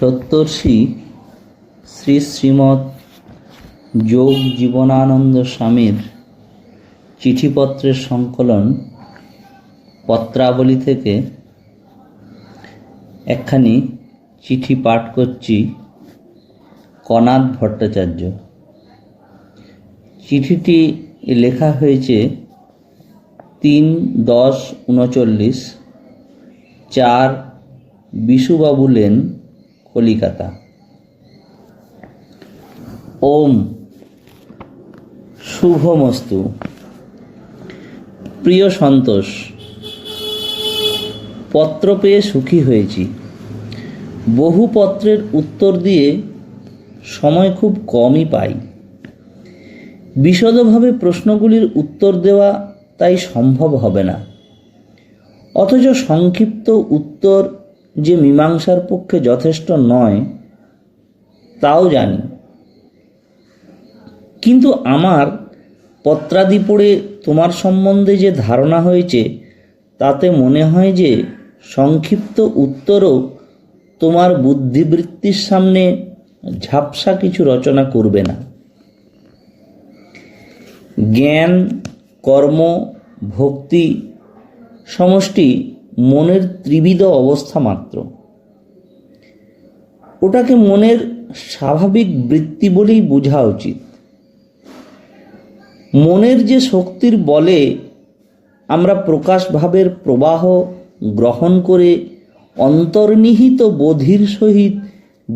সত্তর্ষি শ্রী শ্রীমৎ যোগ জীবনানন্দ স্বামীর চিঠিপত্রের সংকলন পত্রাবলী থেকে একখানি চিঠি পাঠ করছি কনাদ ভট্টাচার্য। চিঠিটি লেখা হয়েছে তিন দশ উনচল্লিশ চার বিশুবাবু লেন কলিকাতা। ওম। শুভমস্তু। প্রিয় সন্তোষ, পত্র পেয়ে সুখী হয়েছি। বহু পত্রের উত্তর দিয়ে সময় খুব কমই পাই। বিশদভাবে প্রশ্নগুলির উত্তর দেওয়া তাই সম্ভব হবে না। অথচ সংক্ষিপ্ত উত্তর যে মীমাংসার পক্ষে যথেষ্ট নয়, তাও জানি। কিন্তু আমার পত্রাদি পড়ে তোমার সম্বন্ধে যে ধারণা হয়েছে, তাতে মনে হয় যে সংক্ষিপ্ত উত্তরও তোমার বুদ্ধিবৃত্তির সামনে ঝাপসা কিছু রচনা করবে না। জ্ঞান, কর্ম, ভক্তি সমষ্টি মনের ত্রিবিধ অবস্থা মাত্র। ওটাকে মনের স্বাভাবিক বৃত্তি বলেই বোঝা উচিত। মনের যে শক্তির বলে আমরা প্রকাশ ভাবের প্রবাহ গ্রহণ করে অন্তর্নিহিত বোধির সহিত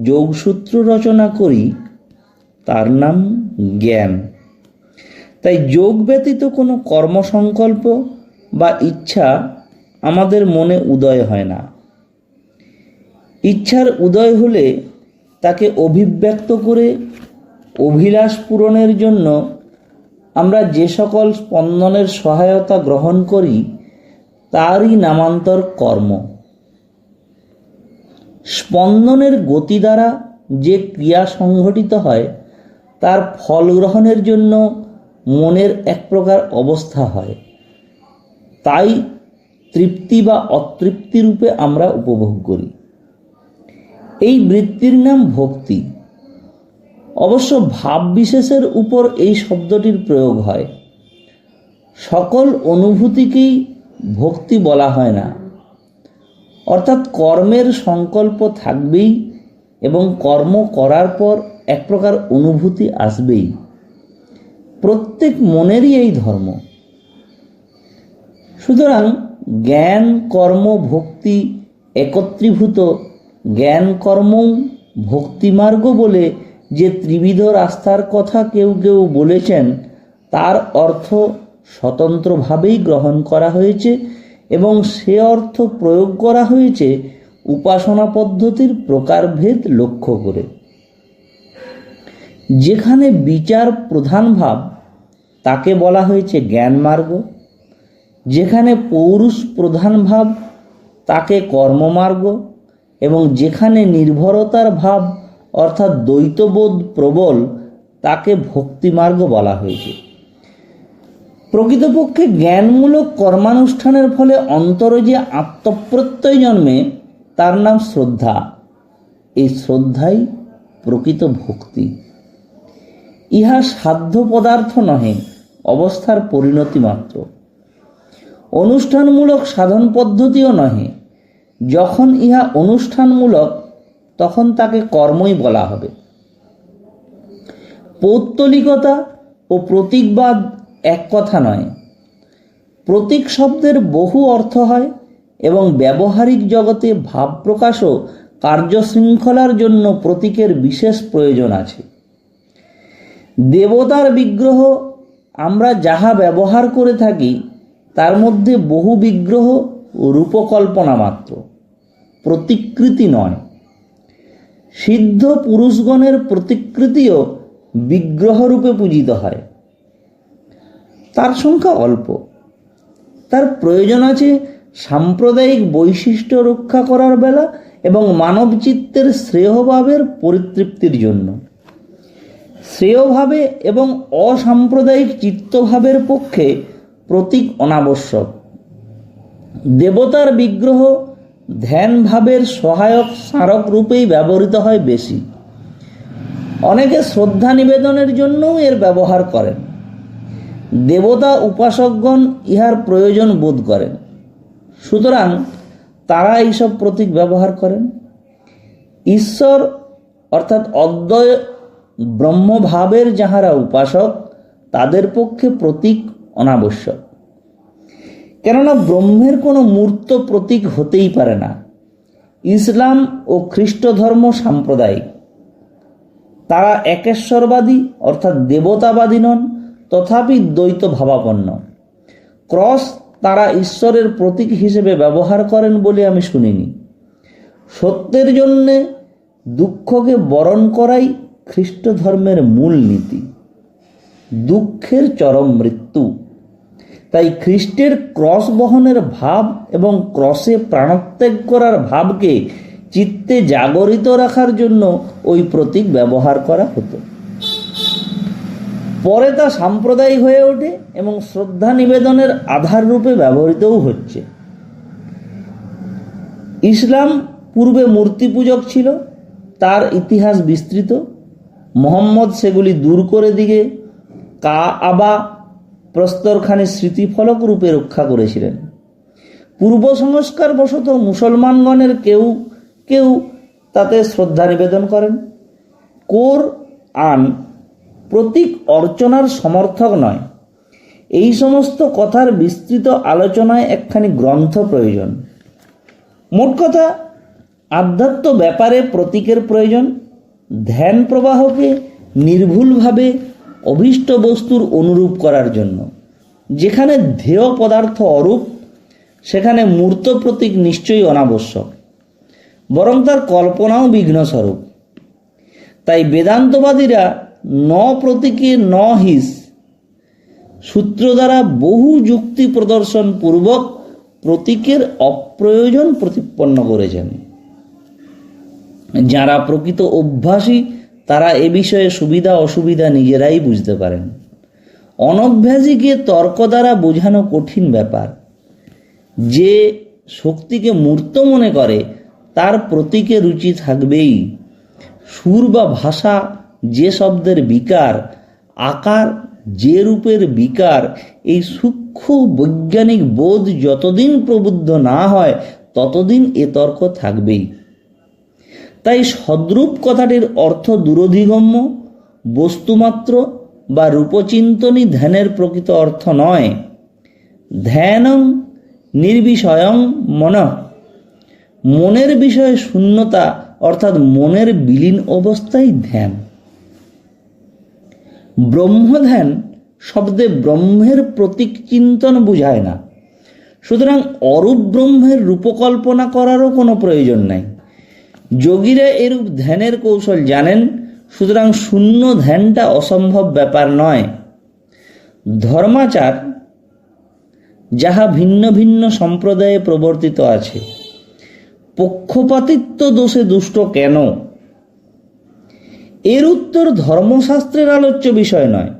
যোগসূত্র রচনা করি, তার নাম জ্ঞান। তাই যোগ ব্যতীত কোনো কর্মসংকল্প বা ইচ্ছা আমাদের মনে উদয় হয় না। ইচ্ছার উদয় হলে তাকে অভিব্যক্ত করে অভিলাষ পূরণের জন্য আমরা যে সকল স্পন্দনের সহায়তা গ্রহণ করি, তারই নামান্তর কর্ম। স্পন্দনের গতি দ্বারা যে ক্রিয়া সংঘটিত হয়, তার ফল গ্রহণের জন্য মনের এক প্রকার অবস্থা হয়। তাই তৃপ্তি বা অতৃপ্তি রূপে আমরা উপভোগ করি। এই বৃত্তির নাম ভক্তি। অবশ্য ভাব বিশেষের উপর এই শব্দটির প্রয়োগ হয়। সকল অনুভূতিকেই ভক্তি বলা হয় না। অর্থাৎ কর্মের সংকল্প থাকবেই এবং কর্ম করার পর এক প্রকার অনুভূতি আসবেই। প্রত্যেক মনেরই এই ধর্ম। সুতরাং জ্ঞান, কর্ম, ভক্তি একত্রীভূত। জ্ঞান, কর্ম ভক্তিমার্গ বলে যে ত্রিবিধ রাস্তার কথা কেউ কেউ বলেছেন, তার অর্থ স্বতন্ত্রভাবেই গ্রহণ করা হয়েছে এবং সে অর্থ প্রয়োগ করা হয়েছে উপাসনা পদ্ধতির প্রকারভেদ লক্ষ্য করে। যেখানে বিচার প্রধান ভাব, তাকে বলা হয়েছে জ্ঞান মার্গ। যেখানে পৌরুষ প্রধান ভাব, তাকে কর্মমার্গ এবং যেখানে নির্ভরতার ভাব, অর্থাৎ দ্বৈতবোধ প্রবল, তাকে ভক্তিমার্গ বলা হয়েছে। প্রকৃতপক্ষে জ্ঞানমূলক কর্মানুষ্ঠানের ফলে অন্তরে যে আত্মপ্রত্যয় জন্মে, তার নাম শ্রদ্ধা। এই শ্রদ্ধাই প্রকৃত ভক্তি। ইহা সাধ্য পদার্থ নহে, অবস্থার পরিণতি মাত্র। অনুষ্ঠানমূলক সাধন পদ্ধতিও নহে। যখন ইহা অনুষ্ঠানমূলক, তখন তাকে কর্মই বলা হবে। পৌত্তলিকতা ও প্রতীকবাদ এক কথা নয়। প্রতীক শব্দের বহু অর্থ হয় এবং ব্যবহারিক জগতে ভাব প্রকাশ ও কার্যশৃঙ্খলার জন্য প্রতীকের বিশেষ প্রয়োজন আছে। দেবতার বিগ্রহ আমরা যাহা ব্যবহার করে থাকি তার মধ্যে বহু বিগ্রহ রূপকল্পনা মাত্র। প্রতিকৃতি নয়। সিদ্ধ পুরুষগণের প্রতিকৃতিও বিগ্রহরূপে পূজিত হয়। তার সংখ্যা অল্প। তার প্রয়োজন আছে সাম্প্রদায়িক বৈশিষ্ট্য রক্ষা করার বেলা এবং মানব চিত্তের শ্রেয়ভাবের পরিতৃপ্তির জন্য। শ্রেয়ভাবে এবং অসাম্প্রদায়িক চিত্তভাবের পক্ষে প্রতীক অনাবশ্যক। দেবতার বিগ্রহ ধ্যান ভাবের সহায়ক স্মারক রূপেই ব্যবহৃত হয় বেশি। অনেকে শ্রদ্ধা নিবেদনের জন্যও এর ব্যবহার করেন। দেবতা উপাসকগণ ইহার প্রয়োজন বোধ করেন। সুতরাং তারা এইসব প্রতীক ব্যবহার করেন। ঈশ্বর অর্থাৎ অদ্বয় ব্রহ্মভাবের যাহারা উপাসক, তাদের পক্ষে প্রতীক অনাবশ্যক। কেননা ব্রহ্মের কোনো মূর্ত প্রতীক হতেই পারে না। ইসলাম ও খ্রিস্ট ধর্ম সাম্প্রদায়িক। তারা একেশ্বরবাদী অর্থাৎ দেবতাবাদী নন, তথাপি দ্বৈত ভাবাপন্ন ক্রস তারা ঈশ্বরের প্রতীক হিসেবে ব্যবহার করেন বলে আমি শুনিনি। সত্যের জন্যে দুঃখকে বরণ করাই খ্রিস্ট ধর্মের মূল নীতি। দুঃখের চরম মৃত্যু। তাই খ্রিস্টের ক্রস বহনের ভাব এবং ক্রসে প্রাণত্যাগ করার ভাবকে চিত্তে জাগরিত রাখার জন্য ওই প্রতীক ব্যবহার করা হতো। পরে তা সাম্প্রদায়িক হয়ে ওঠে এবং শ্রদ্ধা নিবেদনের আধার রূপে ব্যবহৃতও হচ্ছে। ইসলাম পূর্বে মূর্তি পূজক ছিল, তার ইতিহাস বিস্তৃত। মোহাম্মদ সেগুলি দূর করে দিকে, কা আবা প্রস্তরখানি স্মৃতিফলক রূপে রক্ষা করেছিলেন। পূর্ব সংস্কার বশত মুসলমানগণের কেউ কেউ তাতে শ্রদ্ধা নিবেদন করেন। কোর আন প্রতীক অর্চনার সমর্থক নয়। এই সমস্ত কথার বিস্তৃত আলোচনায় একখানি গ্রন্থ প্রয়োজন। মোট কথা, আধ্যাত্ম ব্যাপারে প্রতীকের প্রয়োজন। ধ্যান প্রবাহকে নির্ভুলভাবে অভীষ্ট বস্তুর অনুরূপ করার জন্য। যেখানে ধেয় পদার্থ অরূপ, সেখানে মূর্ত প্রতীক নিশ্চয়ই অনাবশ্যক, বরং তার কল্পনাও বিঘ্নস্বরূপ। তাই বেদান্তবাদীরা ন প্রতীকে ন হিস সূত্র দ্বারা বহু যুক্তি প্রদর্শন পূর্বক প্রতীকের অপ্রয়োজন প্রতিপন্ন করেছেন। যারা প্রকৃত অভ্যাসী তারা এ বিষয়ে সুবিধা অসুবিধা নিজেরাই বুঝতে পারেন। অনভ্যাসীকে তর্ক দ্বারা বোঝানো কঠিন ব্যাপার। যে শক্তিকে মূর্ত মনে করে, তার প্রতীকে রুচি থাকবেই। সুর বা ভাষা যে শব্দের বিকার, আকার যে রূপের বিকার, এই সূক্ষ্ম বৈজ্ঞানিক বোধ যতদিন প্রবুদ্ধ না হয়, ততদিন এ তর্ক থাকবেই। তাই সদ্রূপ কথাটির অর্থ দূরধিগম্য, বস্তুমাত্র বা রূপচিন্তনই ধ্যানের প্রকৃত অর্থ নয়। ধ্যানং নির্বিষয়ং মন। মনের বিষয়ে শূন্যতা অর্থাৎ মনের বিলীন অবস্থাই ধ্যান। ব্রহ্মধ্যান শব্দে ব্রহ্মের প্রতীক চিন্তন বুঝায় না। সুতরাং অরূপ ব্রহ্মের রূপকল্পনা করারও কোনো প্রয়োজন নাই। যোগীরা এরূপ ধ্যানের কৌশল জানেন, সুতরাং শূন্য ধ্যানটা অসম্ভব ব্যাপার নয়। ধর্মাচার, যাহা ভিন্ন ভিন্ন সম্প্রদায়ে প্রবর্তিত আছে, পক্ষপাতিত্ব দোষে দুষ্ট কেন? এর উত্তর ধর্মশাস্ত্রের আলোচ্য বিষয় নয়।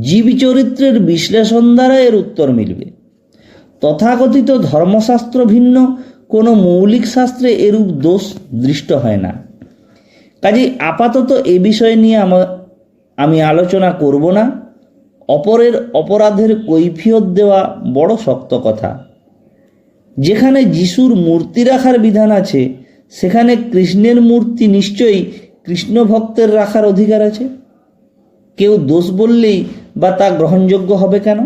জীব চরিত্রের বিশ্লেষণ দ্বারা এর উত্তর মিলবে। তথাকথিত ধর্মশাস্ত্র ভিন্ন কোনো মৌলিক শাস্ত্রে এরূপ দোষ দৃষ্ট হয় না। কাজেই আপাতত এ বিষয় নিয়ে আমি আলোচনা করব না। অপরের অপরাধের কৈফিয়ত দেওয়া বড় শক্ত কথা। যেখানে যিশুর মূর্তি রাখার বিধান আছে, সেখানে কৃষ্ণের মূর্তি নিশ্চয়ই কৃষ্ণ ভক্তের রাখার অধিকার আছে। কেউ দোষ বললেই বা তা গ্রহণযোগ্য হবে কেন?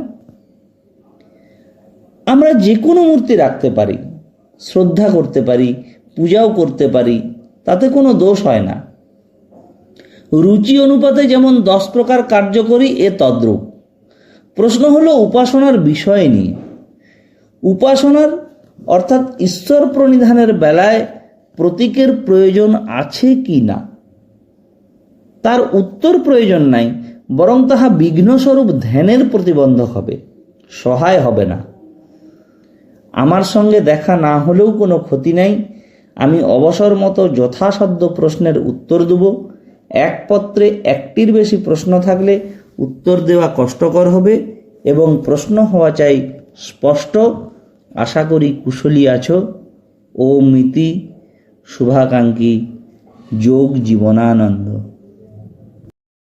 আমরা যে কোনো মূর্তি রাখতে পারি। শ্রদ্ধা করতে পারি, পূজাও করতে পারি, তাতে কোনো দোষ হয় না। রুচি অনুপাতে যেমন দশ প্রকার কার্যকরী এ তদ্রূপ। প্রশ্ন হলো উপাসনার বিষয় নিয়ে। উপাসনার অর্থাৎ ঈশ্বর প্রণিধানের বেলায় প্রতীকের প্রয়োজন আছে কি না? তার উত্তর প্রয়োজন নাই, বরং তাহা বিঘ্নস্বরূপ ধ্যানের প্রতিবন্ধক হবে, সহায় হবে না। আমার সঙ্গে দেখা না হলেও কোনো ক্ষতি নাই। আমি অবসর মতো যথাসাধ্য প্রশ্নের উত্তর দেব। এক পত্রে একটির বেশি প্রশ্ন থাকলে উত্তর দেওয়া কষ্টকর হবে এবং প্রশ্ন হওয়া চাই স্পষ্ট। আশা করি কুশলী আছো। ও মিতি শুভাকাঙ্ক্ষী। যোগ জীবনানন্দ।